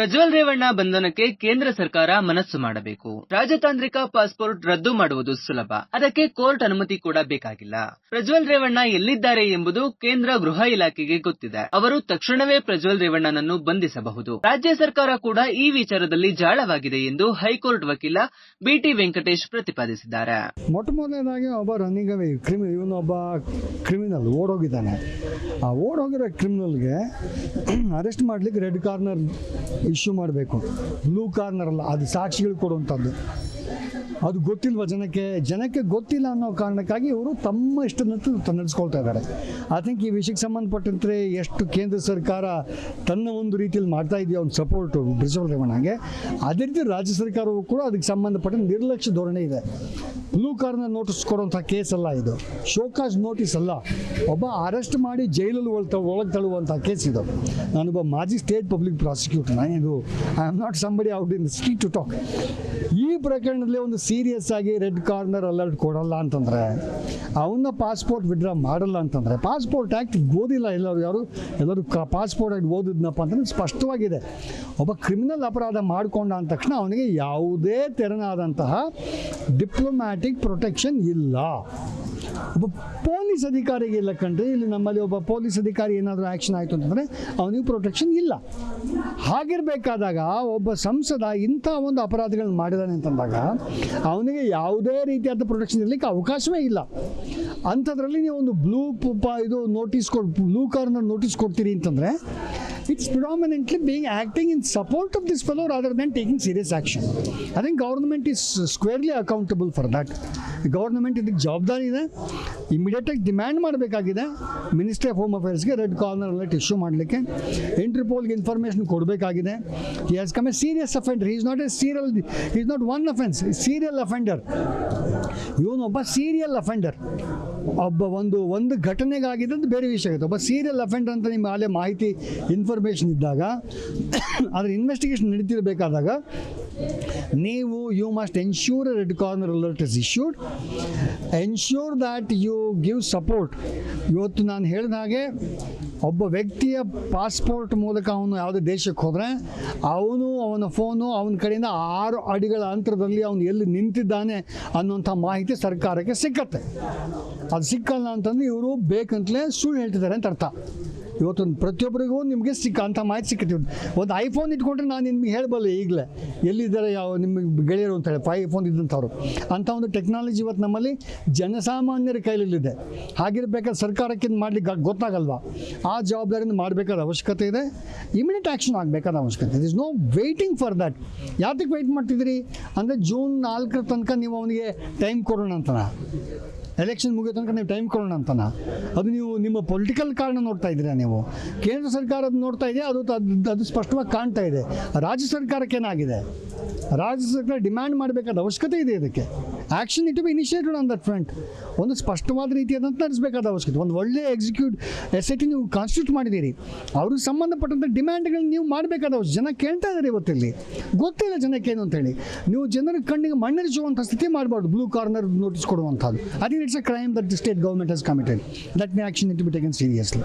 ಪ್ರಜ್ವಲ್ ರೇವಣ್ಣ ಬಂಧನಕ್ಕೆ ಕೇಂದ್ರ ಸರ್ಕಾರ ಮನಸ್ಸು ಮಾಡಬೇಕು. ರಾಜತಾಂತ್ರಿಕ ಪಾಸ್ಪೋರ್ಟ್ ರದ್ದು ಮಾಡುವುದು ಸುಲಭ. ಅದಕ್ಕೆ ಕೋರ್ಟ್ ಅನುಮತಿ ಕೂಡ ಬೇಕಾಗಿಲ್ಲ. ಪ್ರಜ್ವಲ್ ರೇವಣ್ಣ ಎಲ್ಲಿದ್ದಾರೆ ಎಂಬುದು ಕೇಂದ್ರ ಗೃಹ ಇಲಾಖೆಗೆ ಗೊತ್ತಿದೆ. ಅವರು ತಕ್ಷಣವೇ ಪ್ರಜ್ವಲ್ ರೇವಣ್ಣನನ್ನು ಬಂಧಿಸಬಹುದು. ರಾಜ್ಯ ಸರ್ಕಾರ ಕೂಡ ಈ ವಿಚಾರದಲ್ಲಿ ಜಾಳವಾಗಿದೆ ಎಂದು ಹೈಕೋರ್ಟ್ ವಕೀಲ ಬಿಟಿ ವೆಂಕಟೇಶ್ ಪ್ರತಿಪಾದಿಸಿದ್ದಾರೆ. ರನ್ನಿಂಗ್ ಇವನೊಬ್ಬ ಕ್ರಿಮಿನಲ್ ಓಡೋಗಿದ್ದಾನೆ. ಆ ಓಡೋಗಿರೋ ಕ್ರಿಮಿನಲ್ಗೆ ಅರೆಸ್ಟ್ ಮಾಡ್ಲಿಕ್ಕೆ ರೆಡ್ ಕಾರ್ನರ್ ಇಶ್ಯೂ ಮಾಡಬೇಕು. ಬ್ಲೂ ಕಾರ್ನರ್ ಅಲ್ಲ ಅದು ಸಾಕ್ಷಿಗಳು ಕೊಡುವಂಥದ್ದು. ಅದು ಗೊತ್ತಿಲ್ವ ಜನಕ್ಕೆ? ಜನಕ್ಕೆ ಗೊತ್ತಿಲ್ಲ ಅನ್ನೋ ಕಾರಣಕ್ಕಾಗಿ ಇವರು ತಮ್ಮ ಇಷ್ಟದಂತೂ ನಡೆಸ್ಕೊಳ್ತಾ ಇದ್ದಾರೆ. ಐ ಥಿಂಕ್ ಈ ವಿಷಯಕ್ಕೆ ಸಂಬಂಧಪಟ್ಟಂತೆ ಎಷ್ಟು ಕೇಂದ್ರ ಸರ್ಕಾರ ತನ್ನ ಒಂದು ರೀತಿಯಲ್ಲಿ ಮಾಡ್ತಾ ಇದೆಯೋ ಒಂದು ಸಪೋರ್ಟು ಬ್ರಿಜಲ್ ರೇವಣ್ಣಗೆ ಅದೇ ರೀತಿ ರಾಜ್ಯ ಸರ್ಕಾರವು ಕೂಡ ಅದಕ್ಕೆ ಸಂಬಂಧಪಟ್ಟ ನಿರ್ಲಕ್ಷ್ಯ ಧೋರಣೆ ಇದೆ. ಬ್ಲೂ ಕಾರ್ನ ನೋಟಿಸ್ ಕೊಡುವಂಥ ಕೇಸ್ ಅಲ್ಲ ಇದು. ಶೋಕಾಸ್ ನೋಟಿಸ್ ಅಲ್ಲ. ಒಬ್ಬ ಅರೆಸ್ಟ್ ಮಾಡಿ ಜೈಲಲ್ಲಿ ಒಳ ಒಳಗೆ ತಳ್ಳುವಂಥ ಕೇಸ್ ಇದು. ನಾನೊಬ್ಬ ಮಾಜಿ ಸ್ಟೇಟ್ ಪಬ್ಲಿಕ್ ಪ್ರಾಸಿಕ್ಯೂಟರ್ ಇದು I am not somebody out in street to talk ಈ ಪ್ರಕರಣದಲ್ಲಿ ಒಂದು ಸೀರಿಯಸ್ ಆಗಿ ರೆಡ್ ಕಾರ್ನರ್ ಅಲರ್ಟ್ ಕೊಡಲ್ಲ ಅಂತಂದರೆ ಅವನ್ನ ಪಾಸ್ಪೋರ್ಟ್ ವಿಡ್ರಾ ಮಾಡಲ್ಲ ಅಂತಂದರೆ ಪಾಸ್ಪೋರ್ಟ್ ಆ್ಯಕ್ಟ್ ಓದಿಲ್ಲ ಎಲ್ಲರೂ, ಯಾರು? ಎಲ್ಲರೂ ಕ ಪಾಸ್ಪೋರ್ಟ್ ಆ್ಯಕ್ಟ್ ಓದಿದ್ನಪ್ಪ ಅಂತಂದ್ರೆ ಸ್ಪಷ್ಟವಾಗಿದೆ. ಒಬ್ಬ ಕ್ರಿಮಿನಲ್ ಅಪರಾಧ ಮಾಡಿಕೊಂಡ ಅಂದ ತಕ್ಷಣ ಅವನಿಗೆ ಯಾವುದೇ ತೆರನಾದಂತಹ ಡಿಪ್ಲೊಮ್ಯಾಟಿಕ್ ಪ್ರೊಟೆಕ್ಷನ್ ಇಲ್ಲ. ಒಬ್ಬ ಪೊಲೀಸ್ ಅಧಿಕಾರಿಗೆ ಇಲ್ಲ ಕಂಡ್ರೆ, ಇಲ್ಲಿ ನಮ್ಮಲ್ಲಿ ಒಬ್ಬ ಪೊಲೀಸ್ ಅಧಿಕಾರಿ ಏನಾದರೂ ಆ್ಯಕ್ಷನ್ ಆಯಿತು ಅಂತಂದರೆ, ಅವನಿಗೆ ಪ್ರೊಟೆಕ್ಷನ್ ಇಲ್ಲ. ಹಾಗಿರಬೇಕಾದಾಗ ಒಬ್ಬ ಸಂಸದ ಇಂಥ ಒಂದು ಅಪರಾಧಗಳನ್ನ ಮಾಡಿದಾನೆ ಅಂತಂದಾಗ, ಅವನಿಗೆ ಯಾವುದೇ ರೀತಿಯಾದ ಪ್ರೊಟೆಕ್ಷನ್ ಇರಲಿಕ್ಕೆ ಅವಕಾಶವೇ ಇಲ್ಲ. ಅಂಥದ್ರಲ್ಲಿ ನೀವು ಒಂದು ಬ್ಲೂ ಇದು ನೋಟಿಸ್ ಕೊಡ್ ಬ್ಲೂ ಕಾರ್ನರ್ ನೋಟಿಸ್ ಕೊಡ್ತೀರಿ ಅಂತಂದರೆ it's predominantly being acting in support of this fellow rather than taking serious action I think government is squarely accountable for that government ಇದಕ್ಕೆ ಜವಾಬ್ದಾರಿ ಇದೆ ಇಮಿಡಿಯೇಟಾಗಿ ಡಿಮ್ಯಾಂಡ್ ಮಾಡಬೇಕಾಗಿದೆ ಮಿನಿಸ್ಟ್ರಿ ಆಫ್ ಹೋಮ್ ಅಫೇರ್ಸ್ಗೆ red corner alert issue ಮಾಡಲಿಕ್ಕೆ ಇಂಟರ್ಪೋಲ್ಗೆ information ಕೊಡಬೇಕಾಗಿದೆ ಈ has come a serious offender is not a serial is not one offence serial offender ಇವನೊಬ್ಬ ಸೀರಿಯಲ್ ಅಫೆಂಡರ್ ಒಬ್ಬ ಒಂದು ಒಂದು ಘಟನೆಗಾಗಿದ್ದು ಬೇರೆ ವಿಷಯ ಆಗುತ್ತೆ ಒಬ್ಬ ಸೀರಿಯಲ್ ಅಫೆಂಡರ್ ಅಂತ ನಿಮ್ಮ ಅಲ್ಲೇ ಮಾಹಿತಿ ಇನ್ಫಾರ್ಮೇಷನ್ ಇದ್ದಾಗ, ಅದರ ಇನ್ವೆಸ್ಟಿಗೇಷನ್ ನಡೀತಿರಬೇಕಾದಾಗ, ನೀವು you must ensure red corner alert is issued ensure that you give support ಇವತ್ತು ನಾನು ಹೇಳಿದ ಹಾಗೆ, ಒಬ್ಬ ವ್ಯಕ್ತಿಯ ಪಾಸ್ಪೋರ್ಟ್ ಮೂಲಕ ಅವನು ಯಾವುದೇ ದೇಶಕ್ಕೆ ಹೋದರೆ, ಅವನು, ಅವನ ಫೋನು ಅವನ ಕಡೆಯಿಂದ ಆರು ಅಡಿಗಳ ಅಂತರದಲ್ಲಿ ಅವನು ಎಲ್ಲಿ ನಿಂತಿದ್ದಾನೆ ಅನ್ನುವಂಥ ಮಾಹಿತಿ ಸರ್ಕಾರಕ್ಕೆ ಸಿಕ್ಕತ್ತೆ. ಅದು ಸಿಕ್ಕಲ್ಲ ಅಂತಂದ್ರೆ ಇವರು ಬೇಕಂತಲೇ ಸುಳ್ಳು ಹೇಳ್ತಿದ್ದಾರೆ ಅಂತ ಅರ್ಥ. ಇವತ್ತೊಂದು ಪ್ರತಿಯೊಬ್ಬರಿಗೂ ನಿಮಗೆ ಸಿಕ್ಕ ಅಂಥ ಮಾಹಿತಿ ಸಿಕ್ಕತಿ ಒಂದು ಐಫೋನ್ ಇಟ್ಕೊಂಡ್ರೆ ನಾನು ನಿಮ್ಗೆ ಹೇಳಬಲ್ಲೆ ಈಗಲೇ. ಎಲ್ಲಿದ್ದಾರೆ ಯಾವ ನಿಮಗೆ ಗೆಳೆಯರು ಅಂತ ಹೇಳಿ ಐಫೋನ್ ಇದ್ದಂಥವ್ರು. ಅಂಥ ಒಂದು ಟೆಕ್ನಾಲಜಿ ಇವತ್ತು ನಮ್ಮಲ್ಲಿ ಜನಸಾಮಾನ್ಯರ ಕೈಲಲ್ಲಿದೆ ಹಾಗಿರ್ಬೇಕಾದ್ರೆ ಸರ್ಕಾರಕ್ಕೆ ಮಾಡಲಿಕ್ಕೆ ಗೊತ್ತಾಗಲ್ವಾ? ಆ ಜವಾಬ್ದಾರಿಯನ್ನು ಮಾಡಬೇಕಾದ ಅವಶ್ಯಕತೆ ಇದೆ. ಇಮಿಡಿಯೇಟ್ ಆ್ಯಕ್ಷನ್ ಆಗಬೇಕಾದ ಅವಶ್ಯಕತೆ is no waiting for that ಯಾತಕ್ಕೆ ವೆಯ್ಟ್ ಮಾಡ್ತಿದ್ದೀರಿ? ಅಂದರೆ ಜೂನ್ ನಾಲ್ಕರ ತನಕ ನೀವು ಅವನಿಗೆ ಟೈಮ್ ಕೊಡೋಣ ಅಂತನಾ? ಎಲೆಕ್ಷನ್ ಮುಗಿಯೋ ತನಕ ನೀವು ಟೈಮ್ ಕೊಡೋಣ ಅಂತನ? ಅದು ನೀವು ನಿಮ್ಮ ಪೊಲಿಟಿಕಲ್ ಕಾರಣ ನೋಡ್ತಾ ಇದ್ದೀರಾ ನೀವು? ಕೇಂದ್ರ ಸರ್ಕಾರ ಅದು ನೋಡ್ತಾ ಇದೆ ಅದು ಅದು ಅದು ಸ್ಪಷ್ಟವಾಗಿ ಕಾಣ್ತಾ ಇದೆ. ರಾಜ್ಯ ಸರ್ಕಾರಕ್ಕೇನಾಗಿದೆ? ರಾಜ್ಯ ಸರ್ಕಾರ ಡಿಮ್ಯಾಂಡ್ ಮಾಡಬೇಕಾದ ಅವಶ್ಯಕತೆ ಇದೆ ಇದಕ್ಕೆ. Action it be initiated on that front ಒಂದು ಸ್ಪಷ್ಟವಾದ ರೀತಿಯಾದಂಥ ನಡೆಸಬೇಕಾದ ಅವಶ್ಯಕತೆ. ಒಂದು ಒಳ್ಳೆಯ ಎಕ್ಸಿಕ್ಯೂಟ್ ಎಸ್ ಐ ಟಿ ನೀವು ಕಾನ್ಸ್ಟಿಟ್ಯೂಟ್ ಮಾಡಿದ್ದೀರಿ. ಅವ್ರಿಗೆ ಸಂಬಂಧಪಟ್ಟಂಥ ಡಿಮ್ಯಾಂಡ್ಗಳನ್ನ ನೀವು ಮಾಡಬೇಕಾದ ಅವಶ್ಯ ಜನ ಕೇಳ್ತಾ ಇದ್ದಾರೆ ಇವತ್ತಿಲ್ಲಿ. ಗೊತ್ತಿಲ್ಲ ಜನಕ್ಕೆ ಏನು ಅಂತೇಳಿ. ನೀವು ಜನರ ಕಣ್ಣಿಗೆ ಮಣ್ಣರಿಸುವಂಥ ಸ್ಥಿತಿ ಮಾಡಬಾರ್ದು. ಬ್ಲೂ ಕಾರ್ನರ್ ನೋಟಿಸ್ ಕೊಡುವಂಥದ್ದು I think it's a crime that the state government has committed that may action it be taken seriously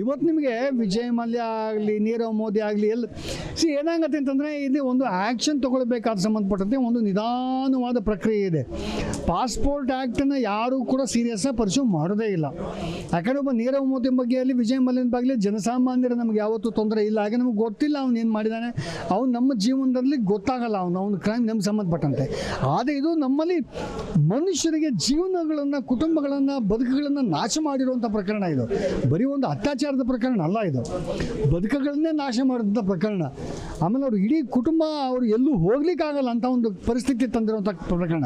ಇವತ್ತು ನಿಮಗೆ ವಿಜಯ್ ಮಲ್ಯ ಆಗಲಿ ನೀರವ್ ಮೋದಿ ಆಗಲಿ ಎಲ್ಲ ಸಿ ಏನಾಗತ್ತೆ ಅಂತಂದರೆ ಇದು ಒಂದು ಆ್ಯಕ್ಷನ್ ತಗೊಳ್ಬೇಕಾದ ಸಂಬಂಧಪಟ್ಟಂತೆ ಒಂದು ನಿಧಾನವಾದ ಪ್ರಕ್ರಿಯೆ ಇದೆ. ಪಾಸ್ಪೋರ್ಟ್ ಆ್ಯಕ್ಟನ್ನು ಯಾರೂ ಕೂಡ ಸೀರಿಯಸ್ಸಾಗಿ ಪರಿಚಯ ಮಾಡೋದೇ ಇಲ್ಲ. ಯಾಕಂದರೆ ಒಬ್ಬ ನೀರವ್ ಮೋದಿ ಬಗ್ಗೆ ಅಲ್ಲಿ ವಿಜಯ್ ಮಲ್ಯನ ಬಗ್ಗೆ ಜನಸಾಮಾನ್ಯರ ನಮಗೆ ಯಾವತ್ತೂ ತೊಂದರೆ ಇಲ್ಲ. ಹಾಗೆ ನಮಗೆ ಗೊತ್ತಿಲ್ಲ ಅವ್ನು ಏನು ಮಾಡಿದ್ದಾನೆ ಅವ್ನು ನಮ್ಮ ಜೀವನದಲ್ಲಿ ಗೊತ್ತಾಗಲ್ಲ ಅವನು ಅವನು ಕ್ರೈಮ್ ನಮ್ಗೆ ಸಂಬಂಧಪಟ್ಟಂತೆ. ಆದರೆ ಇದು ನಮ್ಮಲ್ಲಿ ಮನುಷ್ಯರಿಗೆ ಜೀವನಗಳನ್ನು, ಕುಟುಂಬಗಳನ್ನು, ಬದುಕುಗಳನ್ನು ನಾಶ ಮಾಡಿರುವಂಥ ಪ್ರಕರಣ ಇದು. ಬರೀ ಒಂದು ಅತ್ಯಾಚಾರದ ಪ್ರಕರಣ ಅಲ್ಲ ಇದು. ಬದುಕುಗಳನ್ನೇ ನಾಶ ಮಾಡಿದಂಥ ಪ್ರಕರಣ. ಆಮೇಲೆ ಅವರು ಇಡೀ ಕುಟುಂಬ ಅವರು ಎಲ್ಲೂ ಹೋಗ್ಲಿಕ್ಕಾಗಲ್ಲ ಅಂತ ಒಂದು ಪರಿಸ್ಥಿತಿ ತಂದಿರುವಂಥ ಪ್ರಕರಣ.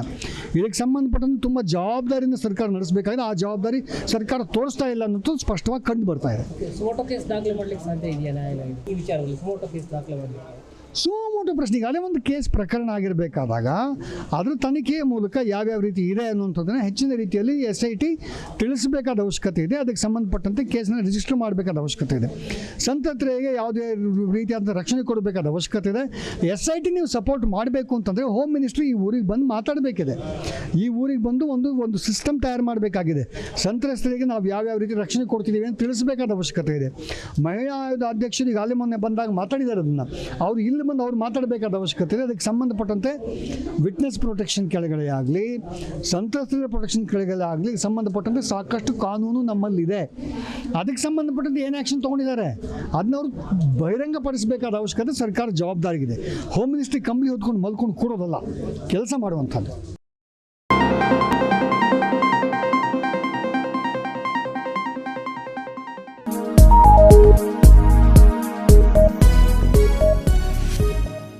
ಇದಕ್ಕೆ ಸಂಬಂಧಪಟ್ಟಂತೆ ತುಂಬ ಜವಾಬ್ದಾರಿಯಿಂದ ಸರ್ಕಾರ ನಡೆಸಬೇಕಾಗಿದೆ. ಆ ಜವಾಬ್ದಾರಿ ಸರ್ಕಾರ ತೋರಿಸ್ತಾ ಇಲ್ಲ ಅನ್ನೋದು ಸ್ಪಷ್ಟವಾಗಿ ಕಂಡು ಬರ್ತಾ ಇದೆ. ಸುಮೋಟೋ ಪ್ರಶ್ನೆಗೆ ಪ್ರಶ್ನೆ ಒಂದು ಕೇಸ್ ಪ್ರಕರಣ ಆಗಿರಬೇಕಾದಾಗ ಅದರ ತನಿಖೆಯ ಮೂಲಕ ಯಾವ್ಯಾವ ರೀತಿ ಇದೆ ಅನ್ನುವಂಥದ್ದನ್ನು ಹೆಚ್ಚಿನ ರೀತಿಯಲ್ಲಿ ಎಸ್ ಐ ಟಿ ತಿಳಿಸಬೇಕಾದ ಅವಶ್ಯಕತೆ ಇದೆ. ಅದಕ್ಕೆ ಸಂಬಂಧಪಟ್ಟಂತೆ ಕೇಸನ್ನು ರಿಜಿಸ್ಟರ್ ಮಾಡಬೇಕಾದ ಅವಶ್ಯಕತೆ ಇದೆ. ಸಂತ್ರಸ್ತರಿಗೆ ಯಾವುದೇ ರೀತಿಯಾದಂಥ ರಕ್ಷಣೆ ಕೊಡಬೇಕಾದ ಅವಶ್ಯಕತೆ ಇದೆ. ಎಸ್ ಐ ಟಿ ನೀವು ಸಪೋರ್ಟ್ ಮಾಡಬೇಕು ಅಂತಂದರೆ ಹೋಮ್ ಮಿನಿಸ್ಟ್ರಿ ಈ ಊರಿಗೆ ಬಂದು ಮಾತಾಡಬೇಕಿದೆ. ಈ ಊರಿಗೆ ಬಂದು ಒಂದು ಒಂದು ಸಿಸ್ಟಮ್ ತಯಾರು ಮಾಡಬೇಕಾಗಿದೆ. ಸಂತ್ರಸ್ತರಿಗೆ ನಾವು ಯಾವ್ಯಾವ ರೀತಿ ರಕ್ಷಣೆ ಕೊಡ್ತಿದ್ದೀವಿ ಅಂತ ತಿಳಿಸಬೇಕಾದ ಅವಶ್ಯಕತೆ ಇದೆ. ಮಹಿಳಾ ಆಯೋಗದ ಅಧ್ಯಕ್ಷರು ಈಗಾಗಲೇ ಮೊನ್ನೆ ಬಂದಾಗ ಮಾತಾಡಿದ್ದಾರೆ ಅದನ್ನು. ಅವರು ಇಲ್ಲಿ ಬಂದು ಅವ್ರು ಮಾತಾಡಬೇಕಾದ ಅವಶ್ಯಕತೆ ಇದೆ. ಅದಕ್ಕೆ ಸಂಬಂಧಪಟ್ಟಂತೆ ವಿಟ್ನೆಸ್ ಪ್ರೊಟೆಕ್ಷನ್ ಕೆಳಗಡೆ ಆಗಲಿ, ಸಂತ್ರಸ್ತರ ಪ್ರೊಟೆಕ್ಷನ್ ಕೆಳಗಡೆ ಆಗಲಿ ಸಂಬಂಧಪಟ್ಟಂತೆ ಸಾಕಷ್ಟು ಕಾನೂನು ನಮ್ಮಲ್ಲಿದೆ. ಅದಕ್ಕೆ ಸಂಬಂಧಪಟ್ಟಂತೆ ಏನು ಆ್ಯಕ್ಷನ್ ತೊಗೊಂಡಿದ್ದಾರೆ? ಅದನ್ನ ಅವರು ಬಹಿರಂಗಪಡಿಸಬೇಕಾದ ಅವಶ್ಯಕತೆ ಸರ್ಕಾರ ಜವಾಬ್ದಾರಿಗಿದೆ ಹೋಮ್ ಮಿನಿಸ್ಟ್ರಿ ಕಂಬಳಿ ಹೊತ್ಕೊಂಡು ಮಲ್ಕೊಂಡು ಕೂಡೋದಲ್ಲ ಕೆಲಸ ಮಾಡುವಂಥದ್ದು.